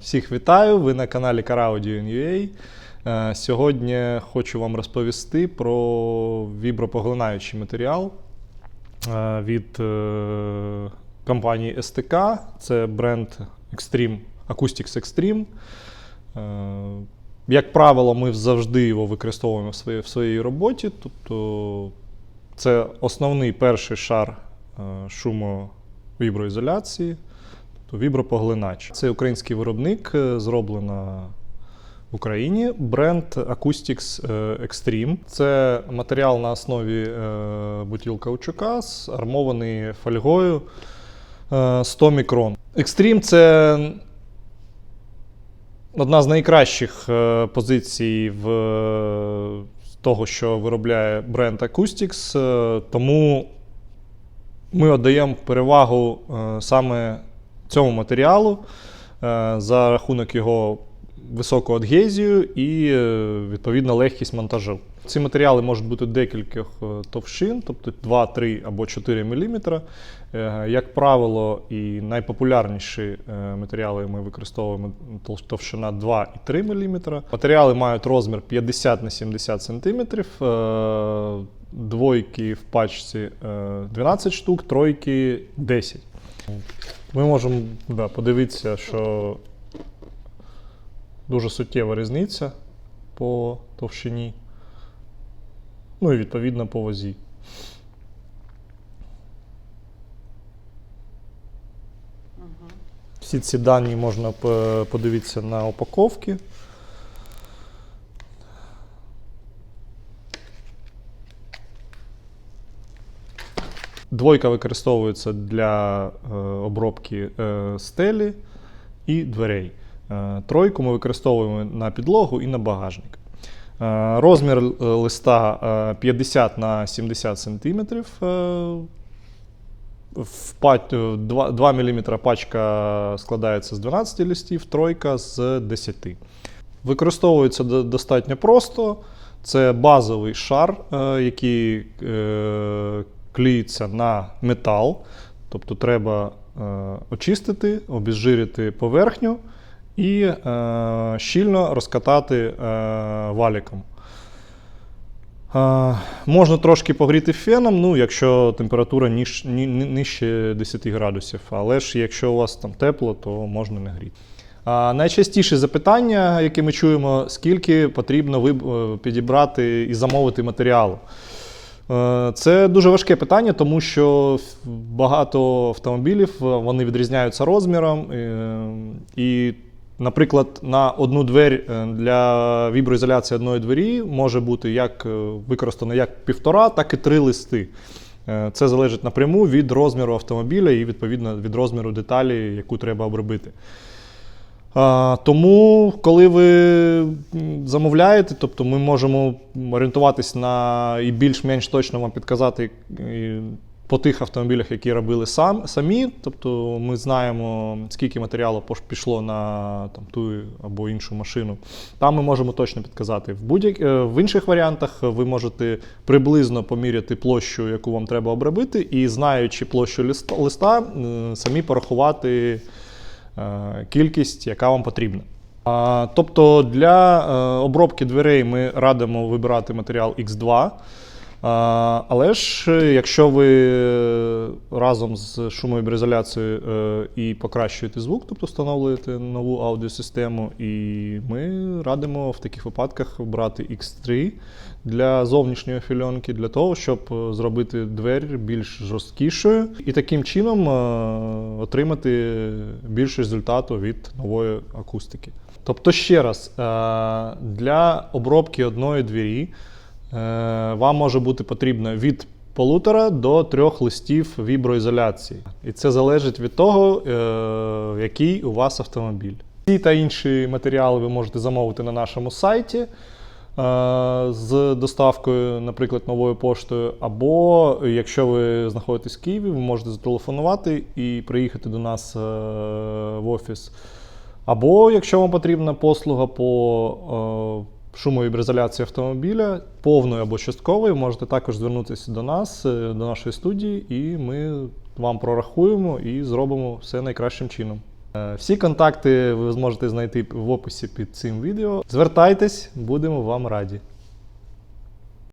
Всіх вітаю! Ви на каналі CarAudio.ua. Е, Сьогодні хочу вам розповісти про вібропоглинаючий матеріал е, від е, компанії STK. Це бренд Extreme, Acoustics Extreme. Як правило, ми завжди його використовуємо в своїй, в своїй роботі. Тобто це основний перший шар шумовіброізоляції, тобто вібропоглинач. Це український виробник, е, зроблено в Україні. Бренд Acoustics е, Extreme. Це матеріал на основі е, бутіл каучука, армований фольгою е, 100 мікрон. Extreme це одна з найкращих позицій в того, що виробляє бренд Acoustics, тому ми віддаємо перевагу саме цьому матеріалу е, за рахунок його високу адгезію і е, відповідно легкість монтажу. Ці матеріали можуть бути декількох е, товщин, тобто 2, 3 або 4 мм. Як правило, і найпопулярніші матеріали ми використовуємо товщина 2 і 3 мм. Матеріали мають розмір 50 на 70 см. Двойки в пачці е, 12 штук, тройки 10. Ми можемо да, подивитися, що дуже суттєва різниця по товщині. Ну і відповідно по вазі. Всі ці дані можна подивитися на упаковці. Двойка використовується для е, обробки е, стелі і дверей. Е, тройку ми використовуємо на підлогу і на багажник. Розмір листа е, 50 на 70 см. В пать- е, 2, 2 мм пачка складається з 12 листів, тройка з 10. Використовується достатньо просто. Це базовий шар, який е, на метал. Тобто треба е, очистити, обезжирити поверхню і е, щільно розкатати е, валіком. Е, можна трошки погріти феном, ну, якщо температура ніж, ні, нижче 10 градусів. Але ж якщо у вас там тепло, то можна не гріти. А, найчастіше запитання, яке ми чуємо, скільки потрібно е, підібрати і замовити матеріалу. Е, Це дуже важке питання, тому що багато автомобілів е, вони відрізняються розміром. е, І, наприклад, на одну двері для віброізоляції одної двері може бути як використано як півтора, так і три листи. Це залежить напряму від розміру автомобіля і відповідно від розміру деталі, яку треба обробити. А, тому, коли ви замовляєте, тобто ми можемо орієнтуватись на і більш-менш точно вам підказати по тих автомобілях, які робили сам, самі. Тобто ми знаємо, скільки матеріалу пішло на там, ту або іншу машину. Там ми можемо точно підказати. В, будь-як, е, в інших варіантах ви можете приблизно поміряти площу, яку вам треба обробити, і знаючи площу листа, самі порахувати кількість, яка вам потрібна. Тобто для е, обробки дверей ми радимо вибирати матеріал X2. Але ж е, якщо ви е, разом з шумоізоляцією е, і покращуєте звук, тобто встановлюєте нову аудіосистему, і ми радимо в таких випадках брати X3 для зовнішньої фільонки, для того, щоб зробити двері більш жорсткішою і таким чином отримати більше результату від нової акустики. Тобто, ще раз, для обробки одної двері вам може бути потрібно від полутора до трьох листів віброізоляції. І це залежить від того, е, який у вас автомобіль. Ці та інші матеріали ви можете замовити на нашому сайті е, з доставкою, наприклад, новою поштою. Або якщо ви знаходитесь в Києві, ви можете зателефонувати і приїхати до нас е, в офіс. Або якщо вам потрібна послуга по шумоізоляції автомобіля, повною або частковою, можете також звернутися до нас, е, до нашої студії, і ми вам прорахуємо і зробимо все найкращим чином. Е, Всі контакти ви зможете знайти в описі під цим відео. Звертайтесь, будемо вам раді.